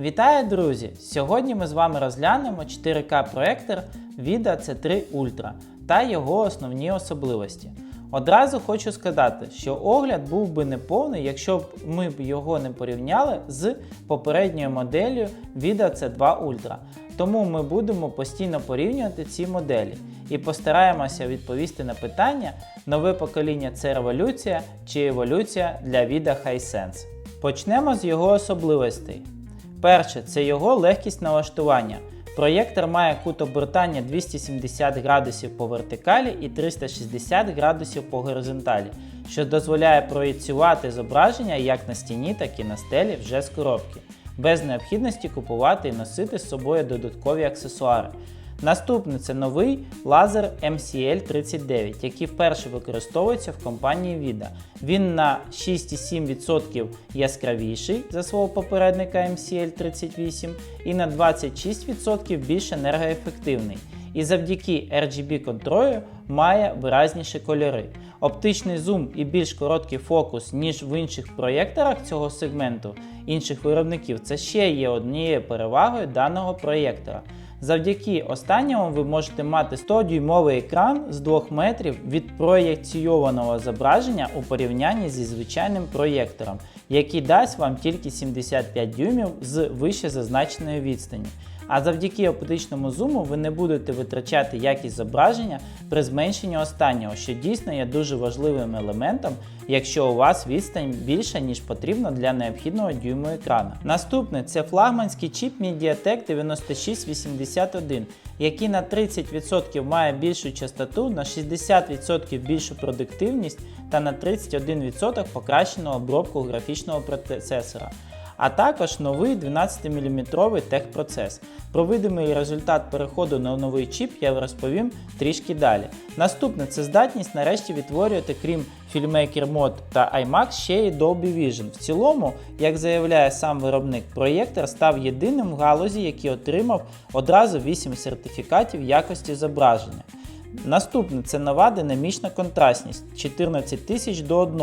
Вітаю, друзі! Сьогодні ми з вами розглянемо 4К проектор VIDA C3 Ultra та його основні особливості. Одразу хочу сказати, що огляд був би неповний, якщо б ми б його не порівняли з попередньою моделлю VIDA C2 Ultra. Тому ми будемо постійно порівнювати ці моделі і постараємося відповісти на питання, нове покоління це революція чи еволюція для VIDA Hisense. Почнемо з його особливостей. Перше, це його легкість налаштування. Проєктор має кут обертання 270 градусів по вертикалі і 360 градусів по горизонталі, що дозволяє проєцювати зображення як на стіні, так і на стелі вже з коробки, без необхідності купувати і носити з собою додаткові аксесуари. Наступний це новий лазер MCL39, який вперше використовується в компанії VIDA. Він на 6,7% яскравіший за свого попередника MCL38 і на 26% більш енергоефективний. І завдяки RGB контролю має виразніші кольори. Оптичний зум і більш короткий фокус, ніж в інших проєкторах цього сегменту інших виробників, це ще є однією перевагою даного проєктора. Завдяки останньому ви можете мати 100-дюймовий екран з 2 метрів від проєкційованого зображення у порівнянні зі звичайним проєктором, який дасть вам тільки 75 дюймів з вище зазначеної відстані. А завдяки оптичному зуму ви не будете витрачати якість зображення при зменшенні останнього, що дійсно є дуже важливим елементом, якщо у вас відстань більша, ніж потрібно для необхідного дюйму екрана. Наступне це флагманський чіп MediaTek 9681, який на 30% має більшу частоту, на 60% більшу продуктивність та на 31% покращену обробку графічного процесора а також новий 12-мм техпроцес. Про видимий результат переходу на новий чіп я розповім трішки далі. Наступне це здатність нарешті відтворювати, крім FilmMaker Mod та iMax, ще й Dolby Vision. В цілому, як заявляє сам виробник, проєктор став єдиним в галузі, який отримав одразу 8 сертифікатів якості зображення. Наступне це нова динамічна контрастність 14 тисяч до 1.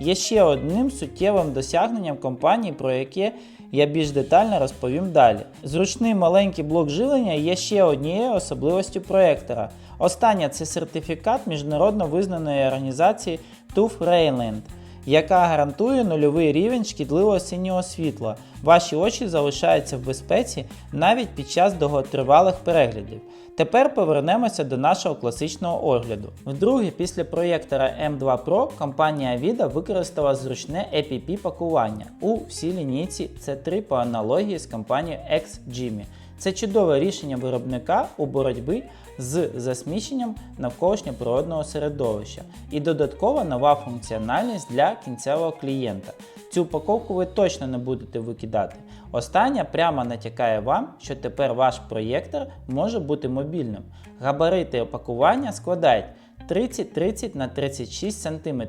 Є ще одним суттєвим досягненням компанії, про яке я більш детально розповім далі. Зручний маленький блок живлення є ще однією особливостю проєктора. Остання це сертифікат міжнародно визнаної організації TUF Rheinland, яка гарантує нульовий рівень шкідливого синього світла. Ваші очі залишаються в безпеці навіть під час довготривалих переглядів. Тепер повернемося до нашого класичного огляду. Вдруге, після проєктора M2 Pro компанія VIDA використала зручне EPP пакування у всій лінійці C3 по аналогії з компанією XGIMI. Це чудове рішення виробника у боротьбі з засміченням навколишнього природного середовища і додаткова нова функціональність для кінцевого клієнта. Цю упаковку ви точно не будете викидати. Остання прямо натякає вам, що тепер ваш проєктор може бути мобільним. Габарити опакування складають 30-30 на 36 см.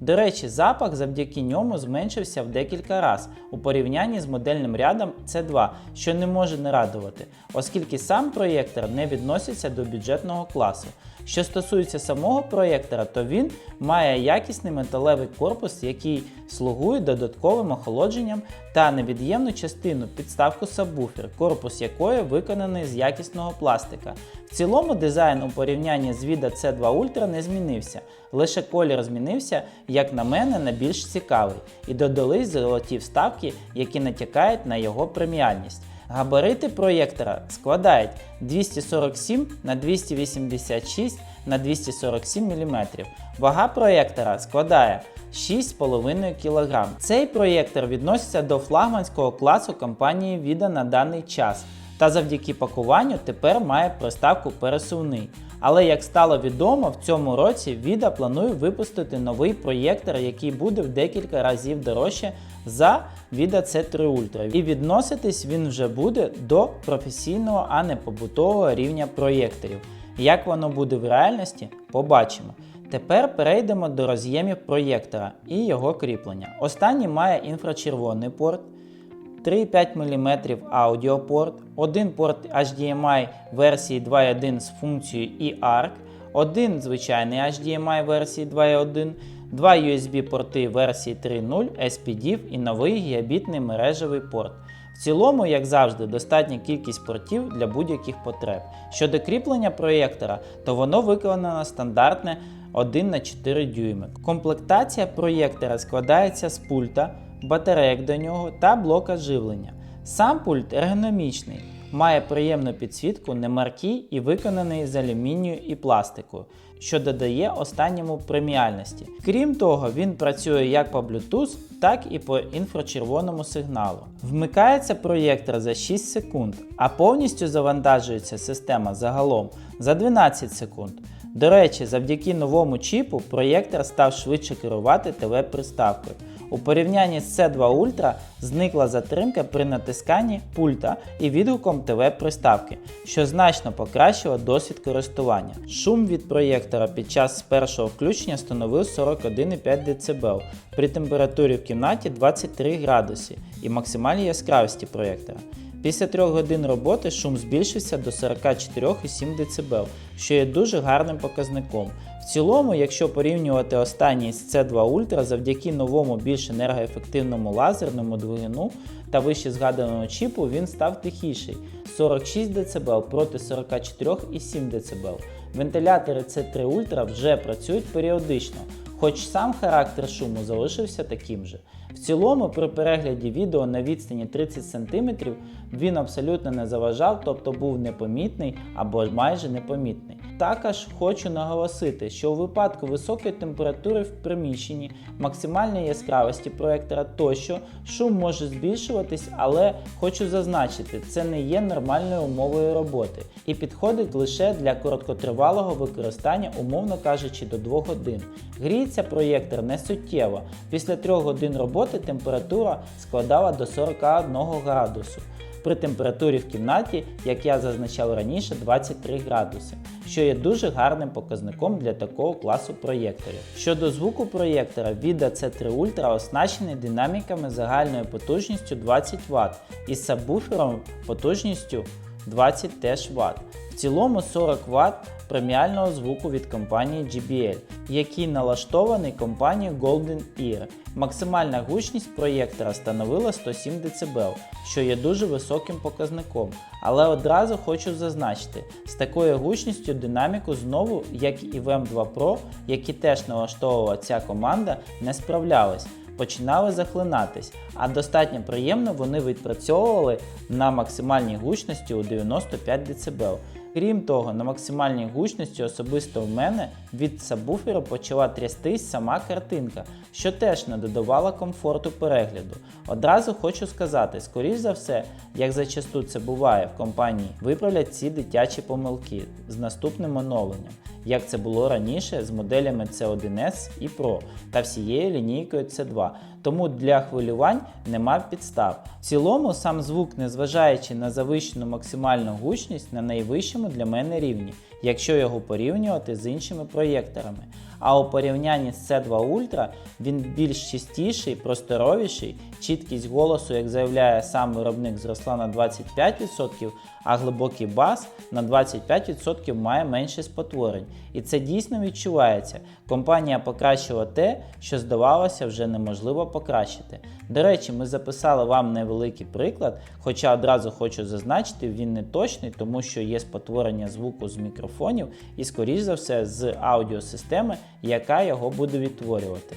До речі, запах завдяки ньому зменшився в декілька разів у порівнянні з модельним рядом C2, що не може не радувати, оскільки сам проєктор не відноситься до бюджетного класу. Що стосується самого проєктора, то він має якісний металевий корпус, який слугує додатковим охолодженням та невід'ємну частину підставку сабвуфер, корпус якої виконаний з якісного пластика. В цілому дизайн у порівнянні з VIDA C2 Ultra не змінився, лише колір змінився, як на мене, на більш цікавий, і додались золоті вставки, які натякають на його преміальність. Габарити проєктора складають 247 на 286 на 247 мм. Вага проєктора складає 6,5 кг. Цей проєктор відноситься до флагманського класу компанії VIDA на даний час та завдяки пакуванню тепер має приставку пересувний. Але як стало відомо, в цьому році VIDA планує випустити новий проєктор, який буде в декілька разів дорожче за VIDA C3 Ultra. І відноситись він вже буде до професійного, а не побутового рівня проєкторів. Як воно буде в реальності, побачимо. Тепер перейдемо до роз'ємів проєктора і його кріплення. Останній має інфрачервоний порт. 3,5 мм аудіопорт, один порт HDMI версії 2.1 з функцією eARC, один звичайний HDMI версії 2.1, два USB порти версії 3.0 SPDIF і новий гігабітний мережевий порт. В цілому, як завжди, достатня кількість портів для будь-яких потреб. Щодо кріплення проєктора, то воно виконано стандартне 1 на 4 дюйми. Комплектація проєктора складається з пульта, батарейок до нього та блока живлення. Сам пульт ергономічний, має приємну підсвітку, немаркий і виконаний з алюмінію і пластику, що додає останньому преміальності. Крім того, він працює як по Bluetooth, так і по інфрачервоному сигналу. Вмикається проєктор за 6 секунд, а повністю завантажується система загалом за 12 секунд. До речі, завдяки новому чіпу проєктор став швидше керувати ТВ-приставкою. У порівнянні з C2 Ultra зникла затримка при натисканні пульта і відгуком ТВ-приставки, що значно покращило досвід користування. Шум від проєктора під час першого включення становив 41,5 дБ при температурі в кімнаті 23 градуси і максимальній яскравості проєктора. Після 3 годин роботи шум збільшився до 44,7 дБ, що є дуже гарним показником. Цілому, якщо порівнювати останній з C2 Ultra завдяки новому більш енергоефективному лазерному двигуну та вище згаданому чіпу, він став тихіший 46 дБ проти 44,7 дБ. Вентилятори C3 Ultra вже працюють періодично, хоч сам характер шуму залишився таким же. В цілому, при перегляді відео на відстані 30 см він абсолютно не заважав, тобто був непомітний або майже непомітний. Також хочу наголосити, що у випадку високої температури в приміщенні, максимальної яскравості проектора тощо шум може збільшуватись, але хочу зазначити, це не є нормальною умовою роботи і підходить лише для короткотривалого використання, умовно кажучи, до 2 годин. Гріється проєктор не суттєво. Після 3 годин роботи температура складала до 41 градусу. При температурі в кімнаті, як я зазначав раніше, 23 градуси, що є дуже гарним показником для такого класу проєкторів. Щодо звуку проєктора, Vida C3 Ultra оснащений динаміками загальною потужністю 20 Вт і сабвуфером потужністю 20 теж Вт. Цілому 40 Вт преміального звуку від компанії JBL, який налаштований компанією Golden Ear. Максимальна гучність проєктора становила 107 дБ, що є дуже високим показником. Але одразу хочу зазначити, з такою гучністю динаміку знову, як і в M2 Pro, які теж налаштовувала ця команда, не справлялись. Починали захлинатись, а достатньо приємно вони відпрацьовували на максимальній гучності у 95 дБ. Крім того, на максимальній гучності особисто в мене від сабвуфера почала трястись сама картинка, що теж не додавало комфорту перегляду. Одразу хочу сказати, скоріш за все, як зачасту це буває в компанії, виправлять ці дитячі помилки з наступним оновленням, як це було раніше з моделями C1S і Pro та всією лінійкою C2. Тому для хвилювань нема підстав. В цілому сам звук, незважаючи на завищену максимальну гучність на найвищому для мене рівні, якщо його порівнювати з іншими проєкторами. А у порівнянні з C2 Ultra він більш чистіший, просторовіший, чіткість голосу, як заявляє сам виробник, зросла на 25%, а глибокий бас на 25% має менше спотворень. І це дійсно відчувається. Компанія покращила те, що здавалося вже неможливо покращити. До речі, ми записали вам невеликий приклад, хоча одразу хочу зазначити, він не точний, тому що є спотворення звуку з мікрофонів і, скоріш за все, з аудіосистеми, яка його буде відтворювати.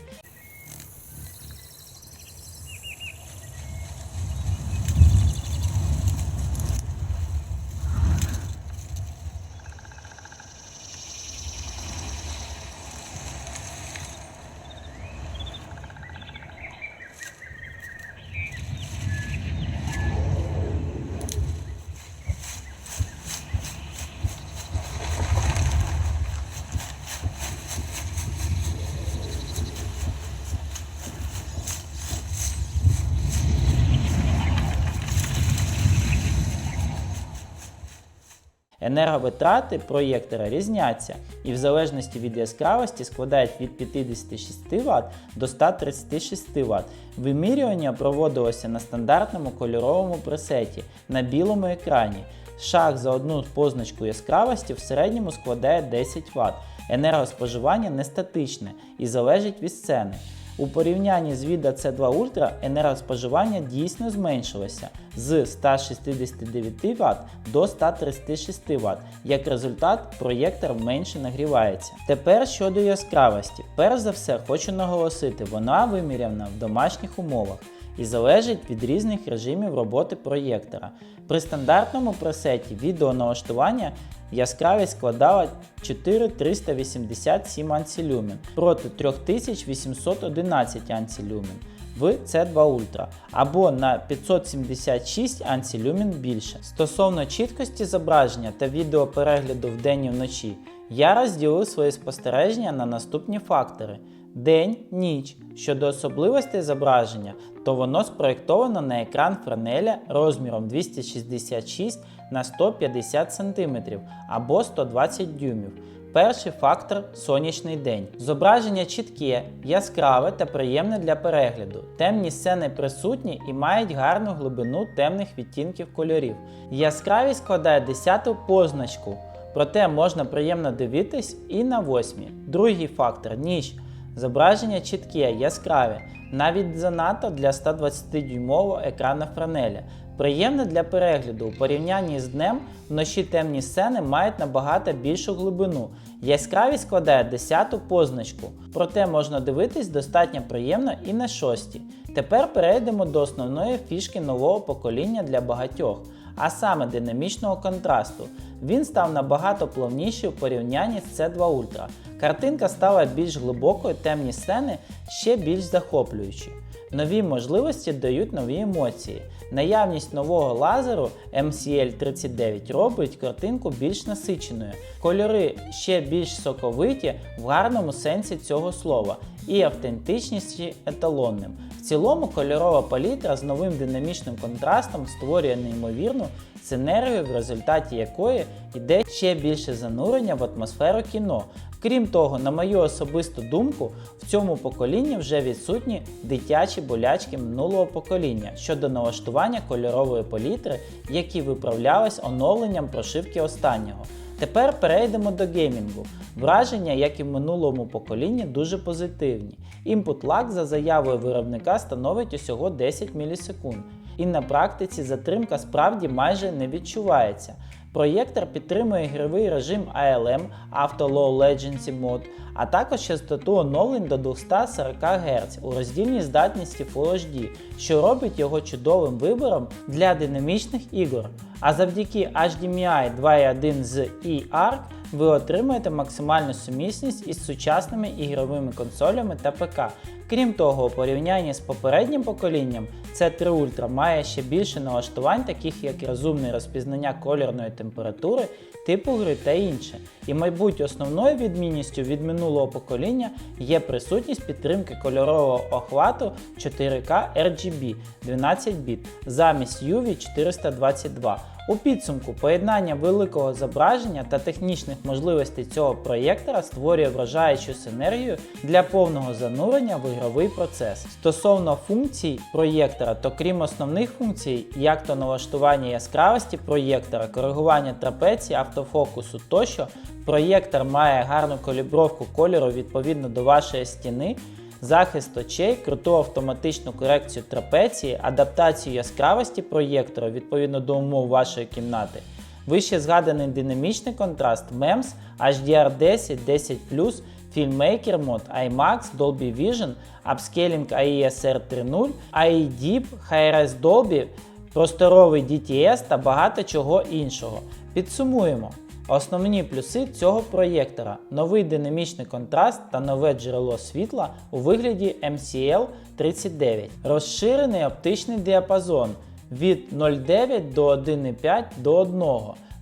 Енерговитрати проєктора різняться і в залежності від яскравості складають від 56 Вт до 136 Вт. Вимірювання проводилося на стандартному кольоровому пресеті на білому екрані. Шаг за одну позначку яскравості в середньому складає 10 Вт. Енергоспоживання не статичне і залежить від сцени. У порівнянні з Vida C2 Ultra енергоспоживання дійсно зменшилося з 169 Вт до 136 Вт. Як результат, проєктор менше нагрівається. Тепер щодо яскравості. Перш за все, хочу наголосити, вона виміряна в домашніх умовах і залежить від різних режимів роботи проєктора. При стандартному пресеті відеоналаштування яскравість складала 4387 ансілюмен проти 3811 ансілюмен в C2 Ultra або на 576 ансілюмен більше. Стосовно чіткості зображення та відеоперегляду вдень і вночі, я розділив свої спостереження на наступні фактори. День, ніч. Щодо особливостей зображення, то воно спроєктовано на екран френеля розміром 266 на 150 см або 120 дюймів. Перший фактор сонячний день. Зображення чітке, яскраве та приємне для перегляду. Темні сцени присутні і мають гарну глибину темних відтінків кольорів. Яскравість складає 10 позначку, проте можна приємно дивитись і на восьмі. Другий фактор ніч. Зображення чітке, яскраве, навіть занадто для 120-дюймового екрана франеля. Приємне для перегляду у порівнянні з днем вночі темні сцени мають набагато більшу глибину. Яскравість складає 10 позначку, проте можна дивитись достатньо приємно і на шостій. Тепер перейдемо до основної фішки нового покоління для багатьох, а саме динамічного контрасту. Він став набагато плавніший у порівнянні з C2 Ultra. Картинка стала більш глибокою, темні сцени ще більш захоплюючі. Нові можливості дають нові емоції. Наявність нового лазеру MCL39 робить картинку більш насиченою. Кольори ще більш соковиті в гарному сенсі цього слова і автентичніші еталонним. В цілому кольорова палітра з новим динамічним контрастом створює неймовірну синергію, в результаті якої йде ще більше занурення в атмосферу кіно. Крім того, на мою особисту думку, в цьому поколінні вже відсутні дитячі болячки минулого покоління щодо налаштування кольорової палітри, які виправлялись оновленням прошивки останнього. Тепер перейдемо до геймінгу. Враження, як і в минулому поколінні, дуже позитивні. Input lag за заявою виробника становить усього 10 мілісекунд, і на практиці затримка справді майже не відчувається. Проєктор підтримує ігровий режим ALM Auto Low Latency Mode, а також частоту оновлень до 240 Гц у роздільній здатності Full HD, що робить його чудовим вибором для динамічних ігор. А завдяки HDMI 2.1 з eARC ви отримуєте максимальну сумісність із сучасними ігровими консолями та ПК. Крім того, у порівнянні з попереднім поколінням, C3 Ultra має ще більше налаштувань, таких як розумне розпізнання кольорної температури, типу гри та інше. І, мабуть, основною відмінністю від минулого покоління є присутність підтримки кольорового охвату 4K RGB 12 біт замість UV 422. У підсумку поєднання великого зображення та технічних можливостей цього проєктора створює вражаючу синергію для повного занурення в ігровий процес. Стосовно функцій проєктора, то крім основних функцій, як то налаштування яскравості проєктора, коригування трапеції, автофокусу тощо, проєктор має гарну калібровку кольору відповідно до вашої стіни захист очей, круту автоматичну корекцію трапеції, адаптацію яскравості проєктора відповідно до умов вашої кімнати. Вище згаданий динамічний контраст MEMS, HDR10, 10 Filmmaker Mode, IMAX, Dolby Vision, Upscaling AESR 3.0, AEDIP, Hi-Res Dolby, просторовий DTS та багато чого іншого. Підсумуємо. Основні плюси цього проєктора. Новий динамічний контраст та нове джерело світла у вигляді MCL39, розширений оптичний діапазон від 0,9 до 1,5 до 1.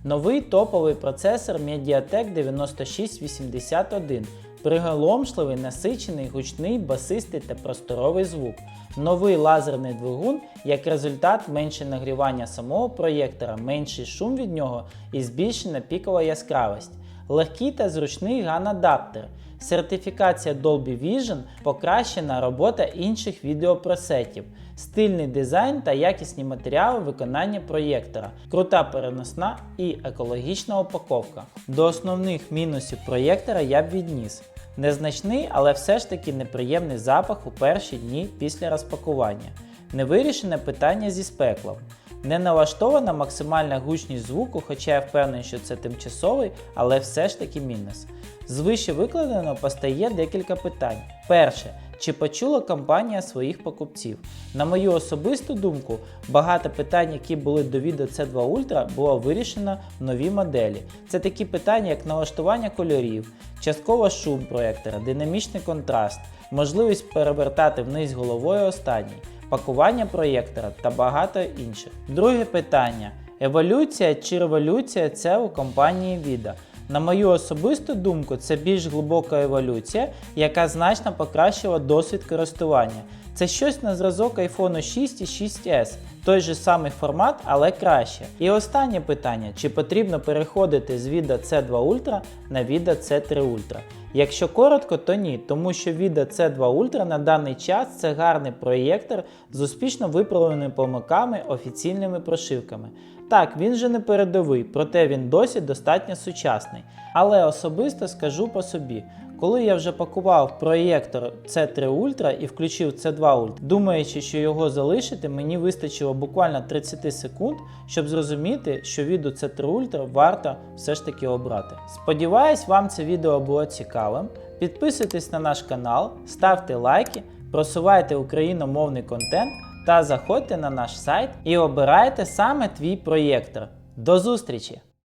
Новий топовий процесор Mediatek 9681, приголомшливий, насичений, гучний, басистий та просторовий звук. Новий лазерний двигун, як результат менше нагрівання самого проєктора, менший шум від нього і збільшена пікова яскравість. Легкий та зручний GAN-адаптер. Сертифікація Dolby Vision, покращена робота інших відеопросетів, стильний дизайн та якісні матеріали виконання проєктора, крута переносна і екологічна упаковка. До основних мінусів проєктора я б відніс. Незначний, але все ж таки неприємний запах у перші дні після розпакування. Невирішене питання зі спеклом. Не налаштована максимальна гучність звуку, хоча я впевнений, що це тимчасовий, але все ж таки мінус. З вище викладеного постає декілька питань. Перше, чи почула компанія своїх покупців? На мою особисту думку, багато питань, які були до відео C2 Ultra, було вирішено в новій моделі. Це такі питання, як налаштування кольорів, частково шум проєктора, динамічний контраст, можливість перевертати вниз головою останній, пакування проєктора та багато інших. Друге питання: еволюція чи революція це у компанії Vida? На мою особисту думку, це більш глибока еволюція, яка значно покращила досвід користування. Це щось на зразок iPhone 6 і 6s, той же самий формат, але краще. І останнє питання: чи потрібно переходити з Vida C2 Ultra на Vida C3 Ultra? Якщо коротко, то ні, тому що Vida C2 Ultra на даний час це гарний проєктор з успішно виправленими помилками офіційними прошивками. Так, він же не передовий, проте він досі достатньо сучасний. Але особисто скажу по собі, коли я вже пакував проєктор C3 Ultra і включив C2 Ultra, думаючи, що його залишити, мені вистачило буквально 30 секунд, щоб зрозуміти, що відео C3 Ultra варто все ж таки обрати. Сподіваюсь, вам це відео було цікавим. Підписуйтесь на наш канал, ставте лайки, просувайте україномовний контент та заходьте на наш сайт і обирайте саме твій проєктор. До зустрічі!